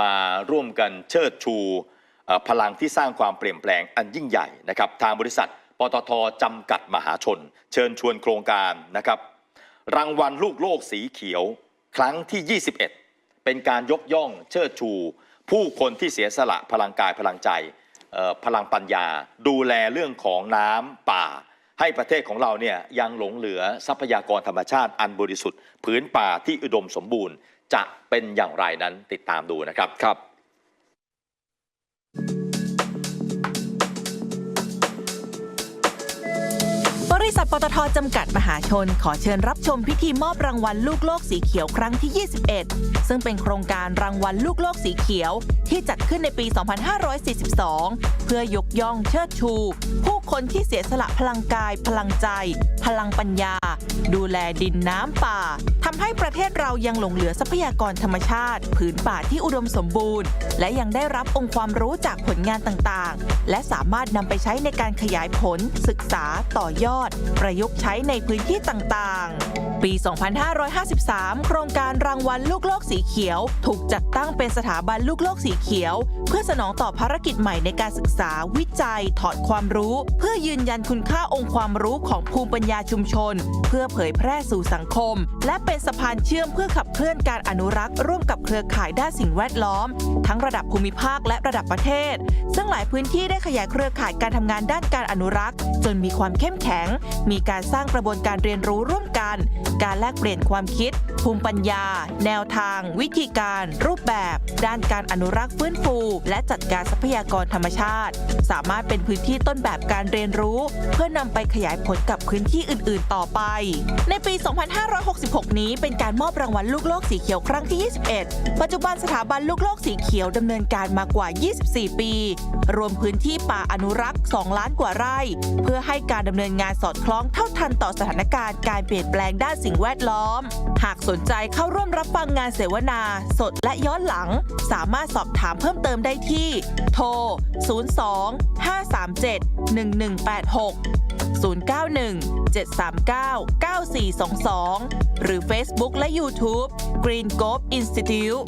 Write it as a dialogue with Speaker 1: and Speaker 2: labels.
Speaker 1: มาร่วมกันเชิดชูพลังที่สร้างความเปลี่ยนแปลงอันยิ่งใหญ่นะครับ ทางบริษัทปตทจำกัดมหาชน เชิญชวนโครงการนะครับ รางวัลลูกโลกสีเขียวครั้งที่ 21 เป็นการยกย่องเชิดชู ผู้คนที่เสียสละพลังกายพลังใจพลังปัญญา ดูแลเรื่องของน้ำป่า ให้ประเทศของเราเนี่ยยังหลงเหลือทรัพยากรธรรมชาติอันบริสุทธิ์ พื้นป่าที่อุดมสมบูรณ์ จะเป็นอย่างไรนั้นติดตามดูนะครับ
Speaker 2: ครับ
Speaker 3: ริษัทปตทจำกัดมหาชน ขอเชิญรับชมพิธีมอบรางวัลลูกโลกสีเขียวครั้งที่ 21 ซึ่งเป็นโครงการรางวัลลูกโลกสีเขียว ที่จัดขึ้นในปี 2542 เพื่อยกย่องเชิดชู ผู้คนที่เสียสละพลังกาย พลังใจ พลังปัญญา ดูแลดินน้ำป่าทำให้ประเทศเรายังหลงเหลือทรัพยากรธรรมชาติ ผืนป่าที่อุดมสมบูรณ์ และยังได้รับองค์ความรู้จากผลงานต่างๆ และสามารถนำไปใช้ในการขยายผล ศึกษาต่อยอดประยุกต์ใช้ในพื้นที่ต่างๆ ปี 2553 โครงการรางวัลลูกโลกสีเขียว ถูกจัดตั้งเป็นสถาบันลูกโลกสีเขียว เพื่อสนองต่อภารกิจใหม่ในการศึกษาวิจัย ถอดความรู้ เพื่อยืนยันคุณค่าองค์ความรู้ของภูมิปัญญาชุมชน เพื่อเผยแพร่สู่สังคม และเป็นสะพานเชื่อมเพื่อขับเคลื่อนการอนุรักษ์ร่วมกับเครือข่ายด้านสิ่งแวดล้อม ทั้งระดับภูมิภาคและระดับประเทศ ซึ่งหลายพื้นที่ได้ขยายเครือข่ายการทำงานด้านการอนุรักษ์ จนมีความเข้มแข็งมีการสร้างกระบวนการเรียนรู้ร่วมกัน การแลกเปลี่ยนความคิด ภูมิปัญญา แนวทาง วิธีการ รูปแบบ ด้านการอนุรักษ์ฟื้นฟู และจัดการทรัพยากรธรรมชาติ สามารถเป็นพื้นที่ต้นแบบการเรียนรู้ เพื่อนำไปขยายผลกับพื้นที่อื่น ๆ ต่อไป ในปี 2566 นี้เป็นการมอบรางวัลลูกโลกสีเขียวครั้งที่ 21 ปัจจุบันสถาบันลูกโลกสีเขียวดำเนินการมากว่า 24 ปี รวมพื้นที่ป่าอนุรักษ์ 2 ล้านกว่าไร่ เพื่อให้การดำเนินงานสอดคล้องเท่าทันต่อสถานการณ์การเปลี่ยนแปลงด้านสิ่งแวดล้อม หากสนใจเข้าร่วมรับฟังงานเสวนา สดและย้อนหลัง สามารถสอบถามเพิ่มเติมได้ที่ โทร 02 537 1186 091 739 9422 หรือ Facebook และ YouTube Green g o b Institute